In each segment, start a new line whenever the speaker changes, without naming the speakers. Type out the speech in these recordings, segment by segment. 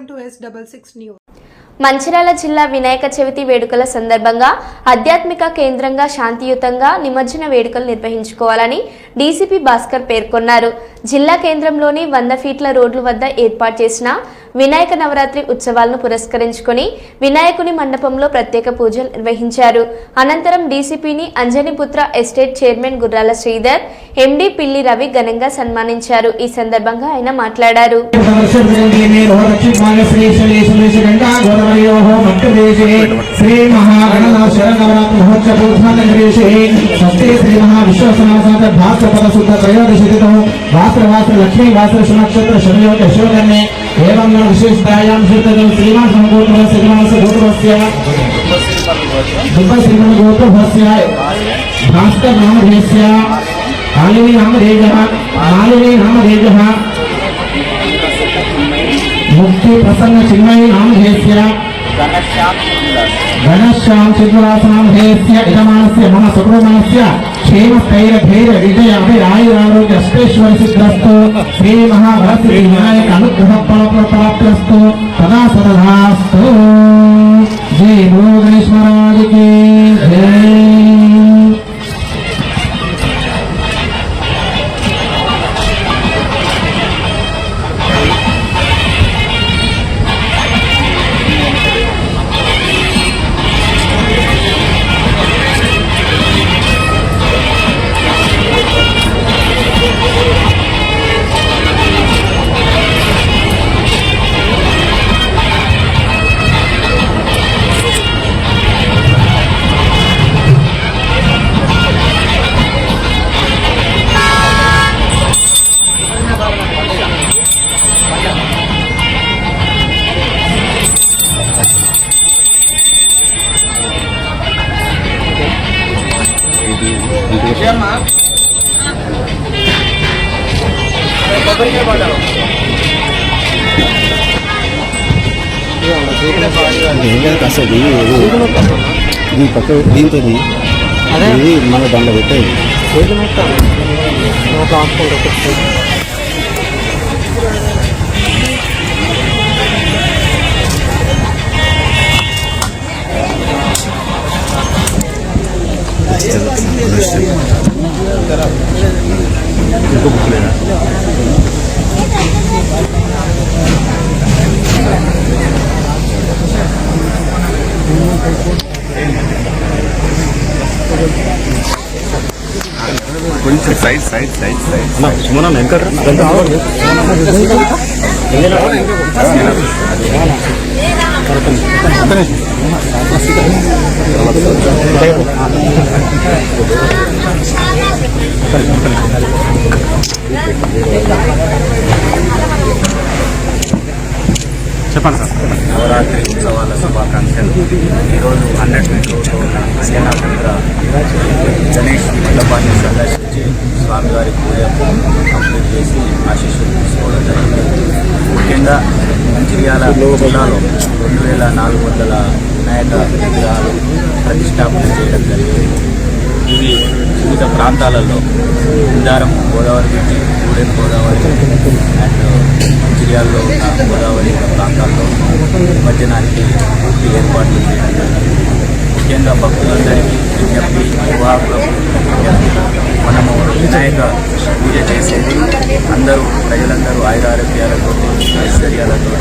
Welcome to S double six news.
Mancherial జిల్లా వినాయక చవితి వేడుకల సందర్భంగా ఆధ్యాత్మిక కేంద్రంగా శాంతియుతంగా నిమజ్జన వేడుకలు నిర్వహించుకోవాలని డీసీపీ భాస్కర్ పేర్కొన్నారు. జిల్లా కేంద్రంలోని వంద ఫీట్ల రోడ్లు వద్ద ఏర్పాటు చేసిన వినాయక నవరాత్రి ఉత్సవాలను పురస్కరించుకుని వినాయకుని మండపంలో ప్రత్యేక పూజలు నిర్వహించారు. అనంతరం డీసీపీని అంజనిపుత్ర ఎస్టేట్ చైర్మన్ గుర్రాల శ్రీధర్ ఎండీ పిల్లి రవి ఘనంగా సన్మానించారు. ఈ సందర్భంగా ఆయన మాట్లాడారు.
శ్రీ వాస్త్ర వాస్త్ర లక్ష్మీ వాస్త్ర సునక్షత్ర శనియోగ యశోగన్నే एवं विशेषतायां श्रीतजं श्रीमान् सम्गोत्रः श्रीमानस्य गोत्रस्य दुब्बश्रीमन् गोत्रभस्य भास्कर नाम कालिनी नामधेयः मालिनी नामधेयः, मुक्ति प्रसन्न चिन्मयी नामधेयस्य, घनश्याम चिन्मदास नामधेयस्य इदमानस्य मम सुब्रह्मण्यस्य క్షేమ స్థైర ధైర్య విజయ అభిరాయుర ఆరోగ్య అష్టేశ్వర సిద్ధ్రస్తో శ్రీ మహాభరత్ వినాయక అనుగ్రహ పాత్ర ప్రాప్తిస్తూ సదా సదధాస్తూ
అసలు ఇది పక్క దీంతో ఇది మన దాంట్లో పెట్టేది
కొంచెం సైడ్ సైడ్ సైడ్ సైడ్
సుమన వెనక చెప్పండి సార్.
నవరాత్రి ఉత్సవాల శుభాకాంక్షలు. ఈరోజు హండ్రెడ్ ముఖ్యంగా మంచిర్యాల జిల్లాలో రెండు వేల నాలుగు వందల వినాయక విగ్రహాలు ప్రతిష్టాపన చేయడం జరిగింది. ఇవి వివిధ ప్రాంతాలలో ఇందారం గోదావరి నుంచి గూడెం గోదావరి అండ్ మంచిర్యాలలో ఉన్న గోదావరి ప్రాంతాల్లో నిమజ్జనానికి పూర్తి ఏర్పాట్లు చేయడం జరిగింది. ముఖ్యంగా భక్తులందరికీ విజ్ఞప్తి నిర్వాహకులకు విజ్ఞప్తి మనము వినాయక పూజ చేసేది అందరూ ప్రజలందరూ ఆయురారోగ్యాలతో ఐశ్వర్యాలతో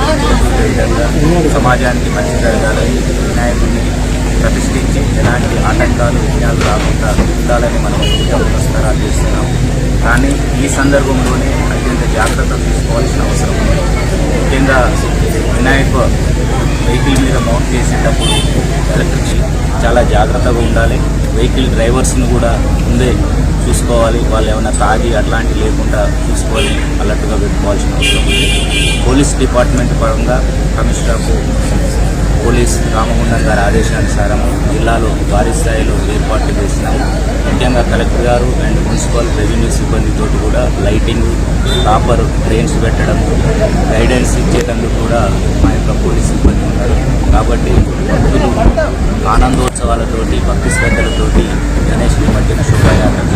విధంగా సమాజానికి మంచి జరగాలని వినాయకుడిని ప్రతిష్ఠించి ఎలాంటి ఆటంకాలు విఘ్నాలు రాకుండా ఉండాలని మనం పూజ పురస్కారాలు చేస్తున్నాం కానీ ఈ సందర్భంలోనే అత్యంత జాగ్రత్త తీసుకోవాల్సిన అవసరం ఉంది ముఖ్యంగా వినాయక వెహికల్ మీద మౌంట్ చేసేటప్పుడు ఎలక్ట్రిక్ చాలా జాగ్రత్తగా ఉండాలి. వెహికల్ డ్రైవర్స్ని కూడా ముందే చూసుకోవాలి. వాళ్ళు ఏమైనా తాగి అట్లాంటివి లేకుండా చూసుకొని అలర్ట్గా పెట్టుకోవాల్సిన అవసరం ఉంది. పోలీస్ డిపార్ట్మెంట్ పరంగా కమిషనర్ పోలీస్ రామగుండం గారి ఆదేశానుసారం జిల్లాలో భారీ స్థాయిలో ఏర్పాట్లు చేసినాము ముఖ్యంగా కలెక్టర్ గారు అండ్ మున్సిపల్ రెవెన్యూ సిబ్బందితో కూడా లైటింగ్ ప్రాపర్ ట్రైన్స్ పెట్టడం గైడెన్స్ ఇచ్చేటందుకు కూడా మా యొక్క పోలీస్ కాబట్టి భక్తులు ఆనందోత్సవాలతోటి భక్తి శ్రద్ధలతోటి గణేష్ నిమజ్జన శోభాయాత్ర